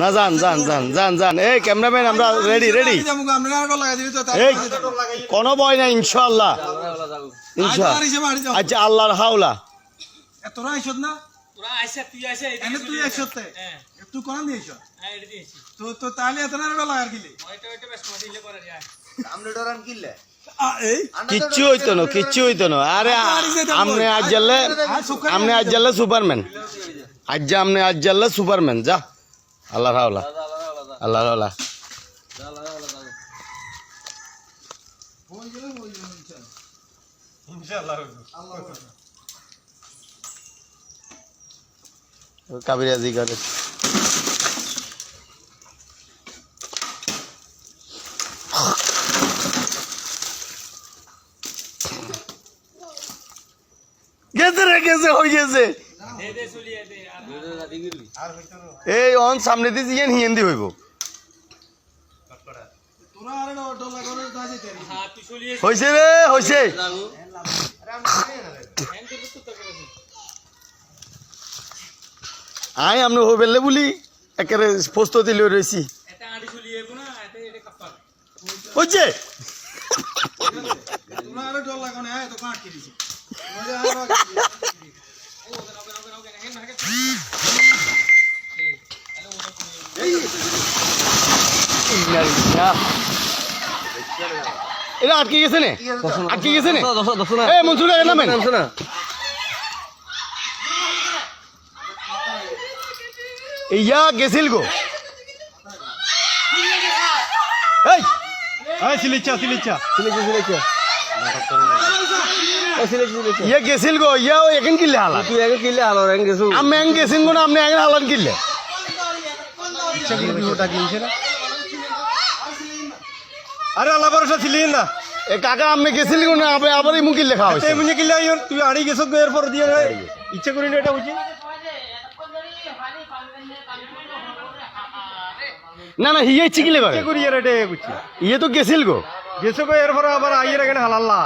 না যান যান যান যান যান। এই ক্যামেরাম্যান আমরা রেডি রেডি এই কোনো ভয় নাই ইনশাল্লাহ ইনশাল্লাহ আচ্ছা আল্লাহর হাওলা। তোরা আইসত না তুই হ্যাঁ কোন দিয়েছ। হ্যাঁ তো তাহলে এত না লাগার গিলে ওইটা ওইটা বেশ কিচ্ছু হইতো না কিচ্ছু হইতো না। আরে আমনে আজ জানলে আমনে আজ জানলে সুপারম্যান। আজ যা আমনে আজ জানলে সুপারম্যান যা। আল্লাহ হাওলা। আল্লাহ হাওলা। কাবিরাজি করে গেছে রে, গেছে, হয়ে গেছে। এই, অন সামনে দিয়ে জিয়ান হিয়েন্দি হইব। হ্যাঁ হইছে রে হ্যাং বলছি আই আমনে হই বেলে বলি একেবারে প্রস্তুতি লই চলিয়ে না এটা এটা কাপার হইছে তোরা আরে ডর লাগানো হ্যাঁ তো কাট কি দিছে ও ওকে ওকে ওকে ওকে হেন হাকে এই তাহলে ওটা এটা আটকে গেছে নে আটকে গেছে নে এ মনসুর এর নামেন ইয়া গেছিল গো এই এই সিলিচা সিলিচা ইয়া গেছিল গো ইয়া ও এখন কিল্লে হালা তুই আগে কিলে আলো রঙ গেছু আমি এং গেছিন গো না আপনি এং হালান কিল্লে আরে আল্লাহ ভরসা ছিলি না এ কাকা আপনি গেছিল গো না আবার আবার ইমু কিল্লে খাওয়া হয়েছে তুই মুঝে কিলা তুই আড়ি গেছ এর পর দিয়ে ইচ্ছা করি না এটা বুঝি না না হিয়ে ইচ্ছে কিলে করে ইয়ে তো গেছিল গো গেছো গো এর পর আবার আইয়ের এখানে হালাল্লা